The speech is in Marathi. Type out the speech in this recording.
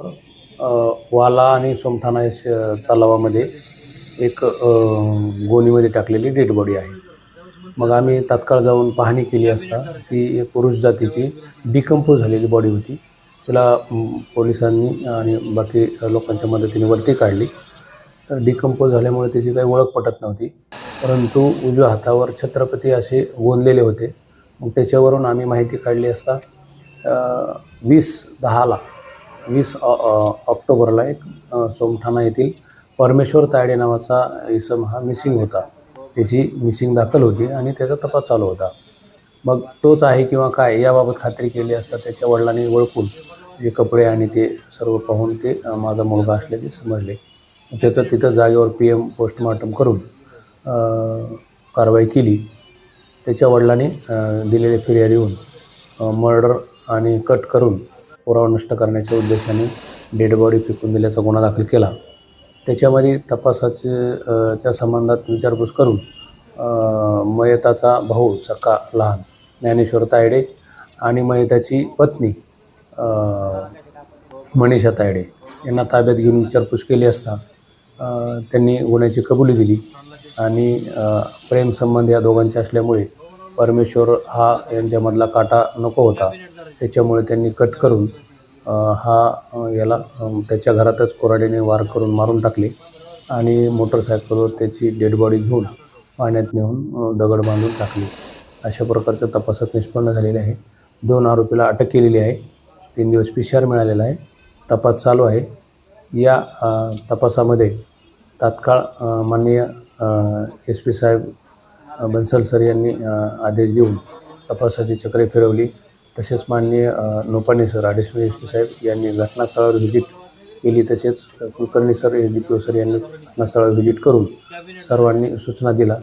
वाला आणि सोमठाणा श- तलावामध्ये एक गोणीमध्ये टाकलेली डेड बॉडी आहे. मग आम्ही तात्काळ जाऊन पाहणी केली असता ती एक पुरुष जातीची डिकम्पोज झालेली बॉडी होती. तिला पोलिसांनी आणि बाकी लोकांच्या मदतीने वरती काढली. तर डिकम्पोज झाल्यामुळे त्याची काही ओळख पटत नव्हती. परंतु उजव्या हातावर छत्रपती असे गोंदलेले होते. मग त्याच्यावरून आम्ही माहिती काढली असता वीस दहाला वीस ऑक्टोबरला एक सोमठाणा येथील परमेश्वर तायडे नावाचा इसम हा मिसिंग होता. त्याची मिसिंग दाखल होती आणि त्याचा तपास चालू होता. मग तोच आहे किंवा काय याबाबत खात्री केली असता त्याच्या वडिलांनी ओळखून जे कपडे आणि ते सर्व पाहून ते माझा मुलगा असल्याचे समजले. त्याचं तिथं जागेवर पी एम पोस्टमॉर्टम करून कारवाई केली. त्याच्या वडिलांनी दिलेले फिर्याद येऊन मर्डर आणि कट करून पुरावा नष्ट करण्याच्या उद्देशाने डेड बॉडी फेकून दिल्याचा गुन्हा दाखल केला. त्याच्यामध्ये तपासाचे च्या संबंधात विचारपूस करून मयताचा भाऊ सखा लहान ज्ञानेश्वर तायडे आणि मयताची पत्नी मनीषा तायडे यांना ताब्यात घेऊन विचारपूस केली असता त्यांनी गुन्ह्याची कबुली दिली आणि प्रेमसंबंध या दोघांचे असल्यामुळे परमेश्वर हा यांच्यामधला काटा नको होता. त्याच्यामुळे त्यांनी कट करून हा याला त्याच्या घरातच कोराडीने वार करून मारून टाकले आणि मोटरसायकलवर त्याची डेड बॉडी घेऊन पाण्यात नेऊन दगड बांधून टाकली. अशा प्रकारचं तपासात निष्पन्न झालेले आहे. दोन आरोपीला अटक केलेली आहे. तीन दिवस पिशार मिळालेला आहे. तपास चालू आहे. या तपासामध्ये तात्काळ माननीय एस पी साहेब बन्सल सर यांनी आदेश देऊन तपासाची चक्रे फिरवली. तसेच माननीय अ, सर अडिशनल एस पी साहेब यांनी घटनास्थळावर व्हिजिट केली. तसेच Kulkarni sir S D P O sir यांनी घटनास्थळावर व्हिजिट करून सर्वांनी सूचना दिला